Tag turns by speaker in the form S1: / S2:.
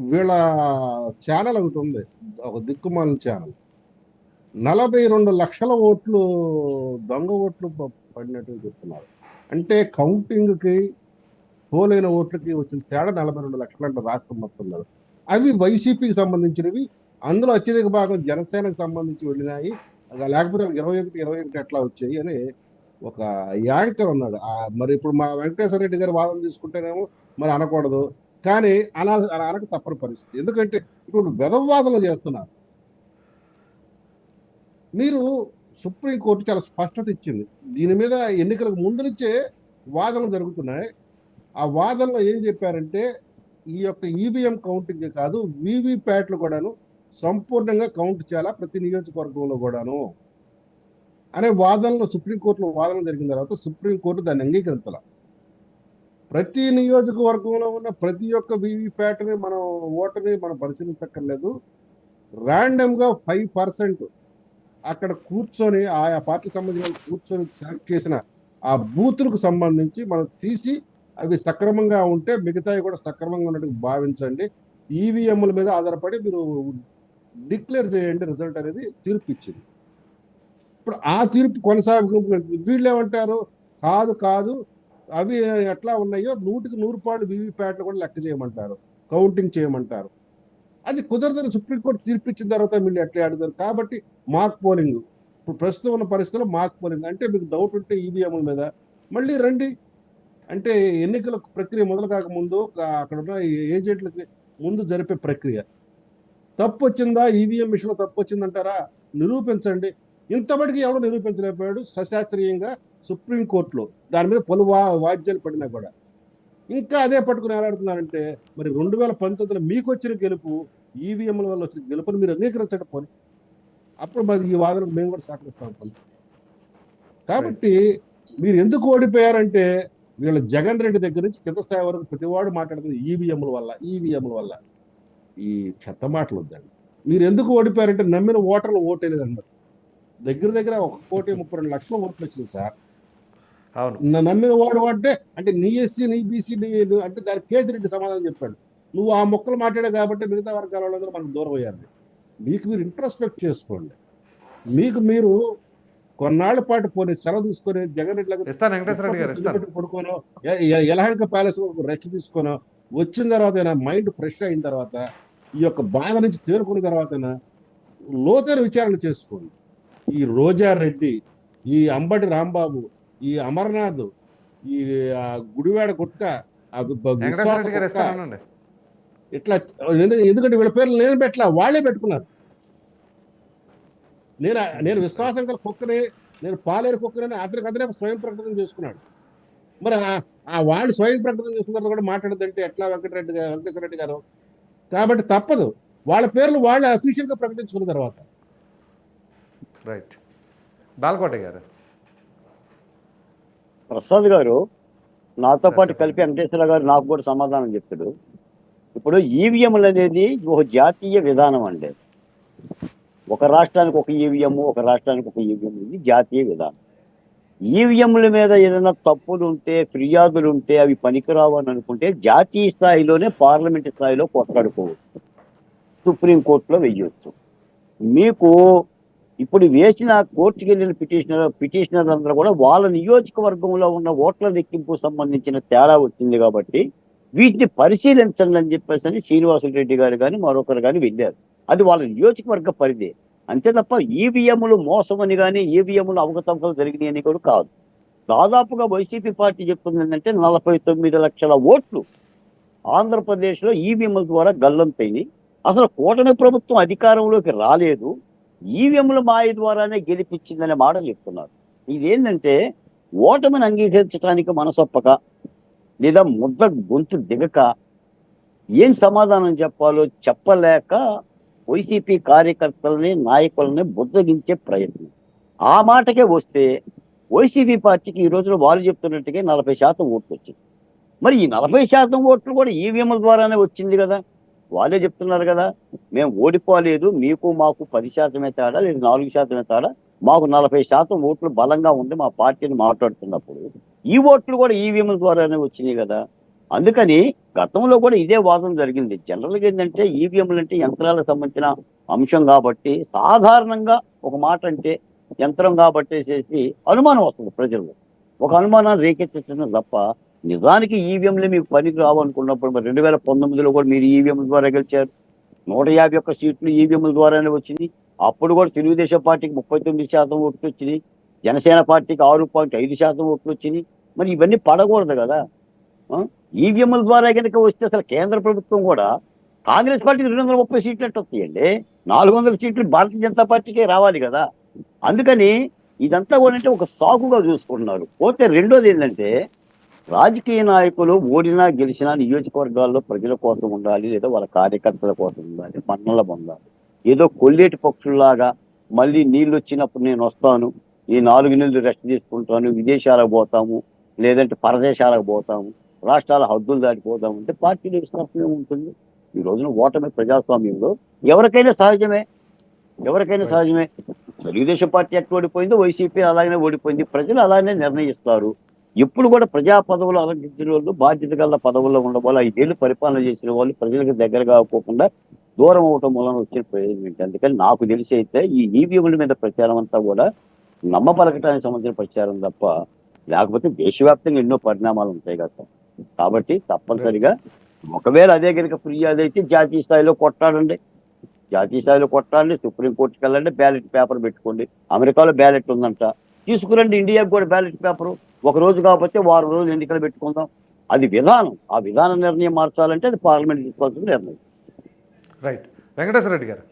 S1: వీళ్ళ ఛానల్ ఒకటి ఉంది. ఒక దిక్కుమాలిన ఛానల్. నలభై రెండు లక్షల ఓట్లు దొంగ ఓట్లు ప- పడినట్టు చెప్తున్నారు. అంటే కౌంటింగ్కి పోలైన ఓట్లకి వచ్చిన తేడా నలభై రెండు లక్షలు అంటే రాష్ట్రం మొత్తం అవి వైసీపీకి సంబంధించినవి అందులో అత్యధిక భాగం జనసేనకు సంబంధించి వెళ్ళినాయి. లేకపోతే ఇరవై ఒకటి ఇరవై ఒకటి ఎట్లా వచ్చాయి అని ఒక యాంకర్ ఉన్నాడు. ఆ మరి ఇప్పుడు మా వెంకటేశ్వర రెడ్డి గారి వాదన తీసుకుంటేనేమో మరి అనకూడదు. కానీ అనా అలా అనక తప్పని పరిస్థితి. ఎందుకంటే ఇప్పుడు వెధవాదనలు చేస్తున్నారు. మీరు సుప్రీంకోర్టు చాలా స్పష్టత ఇచ్చింది. దీని మీద ఎన్నికలకు ముందు నుంచే వాదనలు జరుగుతున్నాయి. ఆ వాదనలో ఏం చెప్పారంటే ఈ యొక్క ఈవీఎం కౌంటింగ్ కాదు వీవీప్యాట్లు కూడాను సంపూర్ణంగా కౌంట్ చేయాలా ప్రతి నియోజకవర్గంలో కూడాను? అనే వాదనలు సుప్రీంకోర్టులో వాదన జరిగిన తర్వాత సుప్రీంకోర్టు దాన్ని అంగీకరించాల? ప్రతి నియోజకవర్గంలో ఉన్న ప్రతి ఒక్క వీవీప్యాట్ని మనం ఓటని మనం పరిశీలించక్కర్లేదు. ర్యాండమ్గా ఫైవ్ పర్సెంట్ అక్కడ కూర్చొని ఆయా పార్టీకి సంబంధించిన కూర్చొని సెలెక్ట్ చేసిన ఆ బూతులకు సంబంధించి మనం తీసి అవి సక్రమంగా ఉంటే మిగతావి కూడా సక్రమంగా ఉన్నట్టు భావించండి. ఈవీఎంల మీద ఆధారపడి మీరు డిక్లేర్ చేయండి రిజల్ట్ అనేది తీర్పు ఇచ్చింది. ఇప్పుడు ఆ తీర్పు కొనసాగు వీళ్ళు ఏమంటారు? కాదు కాదు. అవి ఎట్లా ఉన్నాయో నూటికి నూరు పాళ్ళు వీవీప్యాట్లు కూడా లెక్క చేయమంటారు. కౌంటింగ్ చేయమంటారు. అది కుదరదని సుప్రీంకోర్టు తీర్పిచ్చిన తర్వాత మీరు ఎట్లా ఆడతారు? కాబట్టి మార్క్ పోలింగ్. ఇప్పుడు ప్రస్తుతం ఉన్న పరిస్థితుల్లో మార్క్ పోలింగ్. అంటే మీకు డౌట్ ఉంటే ఈవీఎంల మీద. మళ్ళీ రండి. అంటే ఎన్నికల ప్రక్రియ మొదలు కాకముందు అక్కడ ఉన్న ఏజెంట్లకి ముందు జరిపే ప్రక్రియ. తప్పు వచ్చిందా? ఈవీఎం మిషన్లో తప్పు వచ్చిందంటారా? నిరూపించండి. ఇంతమటికి ఎవడో నిరూపించలేకపోయాడు? సశాస్త్రీయంగా సుప్రీంకోర్టులో దాని మీద పలు వా వాద్యాలు పడినా కూడా. ఇంకా అదే పట్టుకుని ఏలాడుతున్నారంటే మరి రెండు వేల పంతొమ్మిదిలో మీకు వచ్చిన గెలుపు ఈవీఎంల వల్ల వచ్చిన గెలుపుని మీరు అంగీకరించడం పోనీ. అప్పుడు మరి ఈ వాదన మేము కూడా సహకరిస్తాం పోనీ కాబట్టి మీరు ఎందుకు ఓడిపోయారంటే వీళ్ళ జగన్ రెడ్డి దగ్గర నుంచి కింద స్థాయి వరకు ప్రతివాడు మాట్లాడుతుంది ఈవీఎంల వల్ల ఈవీఎంల వల్ల ఈ చెత్త మాటలు వద్దండి. మీరు ఎందుకు ఓడిపోయారంటే నమ్మిన ఓటర్లు ఓటేలేదు అన్నారు దగ్గర దగ్గర ఒక కోటి ముప్పై రెండు లక్షల ఓట్లు వచ్చింది సార్.
S2: అవును.
S1: నమ్మిన వాడు అంటే అంటే నీ ఎస్సీ నీ బీసీ నీ అంటే దానికి కేతిరెడ్డి సమాధానం చెప్పాడు. నువ్వు ఆ మొక్కలు మాట్లాడావు కాబట్టి మిగతా వర్గాల వాళ్ళందరూ మనకు దూరం అయ్యారు మీకు మీరు ఇంట్రోస్పెక్ట్ చేసుకోండి. మీకు మీరు కొన్నాళ్ళ పాటు పోనీ సెలవు తీసుకొని జగన్ పడుకోనో ఎ- ఎ- యలహంక ప్యాలెస్ రెస్ట్ తీసుకోనో వచ్చిన తర్వాత మైండ్ ఫ్రెష్ అయిన తర్వాత ఈ యొక్క బాధ నుంచి తేరుకున్న తర్వాత లోతైన విచారణ చేసుకోండి. ఈ రోజా రెడ్డి ఈ అంబటి రాంబాబు ఈ అమర్నాథ్ ఈ గుడివాడ గుట్క ఇట్లా ఎందు- ఎందుకంటే వీళ్ళ పేర్లు నేను పెట్టలా వాళ్ళే పెట్టుకున్నారు. నేను నేను విశ్వాసం గల కుక్కని నేను పాలేరు కుక్కని అతనికి అతనే స్వయం ప్రకటన చేసుకున్నాడు. మరి ఆ- వాళ్ళు స్వయం ప్రకటన చేసుకున్న కూడా మాట్లాడదంటే ఎట్లా వెంకటరెడ్డి గారు వెంకటేశ్వర రెడ్డి గారు? కాబట్టి తప్పదు. వాళ్ళ పేర్లు వాళ్ళు అఫీషియల్గా ప్రకటించుకున్న తర్వాత.
S2: రైట్ బాలకోట గారు.
S3: ప్రసాద్ గారు నాతో పాటు కలిపి వెంకటేశ్వర గారు నాకు కూడా సమాధానం చెప్తాడు. ఇప్పుడు ఈవీఎంలు అనేది ఒక జాతీయ విధానం అండి. ఒక రాష్ట్రానికి ఒక ఈవీఎం ఒక రాష్ట్రానికి ఒక ఈవీఎం ఇది జాతీయ విధానం. ఈవీఎంల మీద ఏదైనా తప్పులు ఉంటే ఫిర్యాదులు ఉంటే అవి పనికిరావు అని అనుకుంటే జాతీయ స్థాయిలోనే పార్లమెంట్ స్థాయిలో కొట్లాడుకోవచ్చు. సుప్రీంకోర్టులో వెయ్యొచ్చు. మీకు ఇప్పుడు వేసిన కోర్టుకి వెళ్ళిన పిటిషనర్ పిటిషనర్ అందరూ కూడా వాళ్ళ నియోజకవర్గంలో ఉన్న ఓట్ల లెక్కింపు సంబంధించిన తేడా వచ్చింది కాబట్టి వీటిని పరిశీలించండి అని చెప్పేసి అని శ్రీనివాసులు రెడ్డి గారు కానీ మరొకరు కానీ వెళ్ళారు. అది వాళ్ళ నియోజకవర్గ పరిధి. అంతే తప్ప ఈవీఎంలు మోసమని కానీ ఈవీఎంలు అవకతవకలు జరిగినాయని కూడా కాదు. దాదాపుగా వైసీపీ పార్టీ చెప్తుంది ఏంటంటే నలభై తొమ్మిది లక్షల ఓట్లు ఆంధ్రప్రదేశ్లో ఈవీఎంల ద్వారా గల్లంతైంది అసలు కూటమి ప్రభుత్వం అధికారంలోకి రాలేదు. ఈవీఎంల మాయ ద్వారానే గెలిపించిందనే మాట చెప్తున్నారు. ఇదేంటంటే ఓటమిని అంగీకరించడానికి మనసొప్పక లేదా ముద్ద గొంతు దిగక ఏం సమాధానం చెప్పాలో చెప్పలేక వైసీపీ కార్యకర్తలని నాయకులని బుద్ధగించే ప్రయత్నం. ఆ మాటకే వస్తే వైసీపీ పార్టీకి ఈ రోజున వాళ్ళు చెప్తున్నట్టుగా నలభై శాతం ఓట్లు వచ్చింది. మరి ఈ నలభై శాతం ఓట్లు కూడా ఈవీఎంల ద్వారానే వచ్చింది కదా. వాళ్ళే చెప్తున్నారు కదా మేము ఓడిపోలేదు మీకు మాకు పది శాతమే తేడా లేదు నాలుగు శాతమే తేడా మాకు నలభై శాతం ఓట్లు బలంగా ఉంది మా పార్టీని మాట్లాడుతున్నప్పుడు ఈ ఓట్లు కూడా ఈవీఎంల ద్వారానే వచ్చినాయి కదా. అందుకని గతంలో కూడా ఇదే వాదన జరిగింది. జనరల్గా ఏంటంటే ఈవీఎంలు అంటే యంత్రాలకు సంబంధించిన అంశం కాబట్టి సాధారణంగా ఒక మాట అంటే యంత్రం కాబట్టి చేసి అనుమానం వస్తుంది ప్రజల్లో. ఒక అనుమానాన్ని రేకెత్తడం తప్ప నిజానికి ఈవీఎంలు మీకు పనికి రావనుకున్నప్పుడు మరి రెండు వేల పంతొమ్మిదిలో కూడా మీరు ఈవీఎంల ద్వారా గెలిచారు. నూట యాభై ఒక్క సీట్లు ఈవీఎంల ద్వారానే వచ్చింది. అప్పుడు కూడా తెలుగుదేశం పార్టీకి ముప్పై తొమ్మిది శాతం ఓట్లు వచ్చినాయి. జనసేన పార్టీకి ఆరు పాయింట్ ఐదు శాతం ఓట్లు వచ్చినాయి. మరి ఇవన్నీ పడకూడదు కదా. ఈవీఎంల ద్వారా కనుక వస్తే అసలు కేంద్ర ప్రభుత్వం కూడా కాంగ్రెస్ పార్టీకి రెండు వందల ముప్పై సీట్లు అట్టు వస్తాయండి. నాలుగు వందల సీట్లు భారతీయ జనతా పార్టీకే రావాలి కదా. అందుకని ఇదంతా కూడా అంటే ఒక సాకుగా చూసుకుంటున్నారు. పోతే రెండోది ఏంటంటే రాజకీయ నాయకులు ఓడినా గెలిచినా నియోజకవర్గాల్లో ప్రజల కోసం ఉండాలి లేదా వాళ్ళ కార్యకర్తల కోసం ఉండాలి మన్నల పొందాలి. ఏదో కొల్లేటి పక్షుల్లాగా మళ్ళీ నీళ్ళు వచ్చినప్పుడు నేను వస్తాను ఈ నాలుగు నెలలు రెస్ట్ తీసుకుంటాను విదేశాలకు పోతాము లేదంటే పరదేశాలకు పోతాము రాష్ట్రాల హద్దులు దాటిపోతాము అంటే పార్టీలు విశ్వాసమే ఉంటుంది. ఈ రోజున ఓటమి ప్రజాస్వామ్యంలో ఎవరికైనా సహజమే ఎవరికైనా సహజమే. తెలుగుదేశం పార్టీ ఎట్లా ఓడిపోయిందో వైసీపీ అలాగనే ఓడిపోయింది ప్రజలు అలానే నిర్ణయిస్తారు. ఎప్పుడు కూడా ప్రజా పదవులు అలంకరించిన వాళ్ళు బాధ్యత గల పదవుల్లో ఉన్న వాళ్ళు ఐదేళ్ళు పరిపాలన చేసిన వాళ్ళు ప్రజలకు దగ్గర కాకపోకుండా దూరం అవటం వలన వచ్చిన ప్రయోజనం ఏంటి? అందుకని నాకు తెలిసి అయితే ఈ ఈవీఎంల మీద ప్రచారం అంతా కూడా నమ్మపలకటానికి సంబంధించిన ప్రచారం తప్ప లేకపోతే దేశవ్యాప్తంగా ఎన్నో పరిణామాలు ఉంటాయి కదా కాబట్టి తప్పనిసరిగా ఒకవేళ అదే కనుక ఫిర్యాదు అయితే జాతీయ స్థాయిలో కొట్టాడండి జాతీయ స్థాయిలో కొట్టాలండి సుప్రీంకోర్టుకి వెళ్ళండి బ్యాలెట్ పేపర్ పెట్టుకోండి. అమెరికాలో బ్యాలెట్ ఉందంట. తీసుకురండి ఇండియాకి కూడా బ్యాలెట్ పేపర్. ఒక రోజు కాకపోతే వారం రోజులు ఎన్నికలు పెట్టుకుందాం. అది విధానం. ఆ విధాన నిర్ణయం మార్చాలంటే అది పార్లమెంట్ తీసుకోవాల్సిన నిర్ణయం.
S2: రైట్. వెంకటేశ్వర రెడ్డి గారు.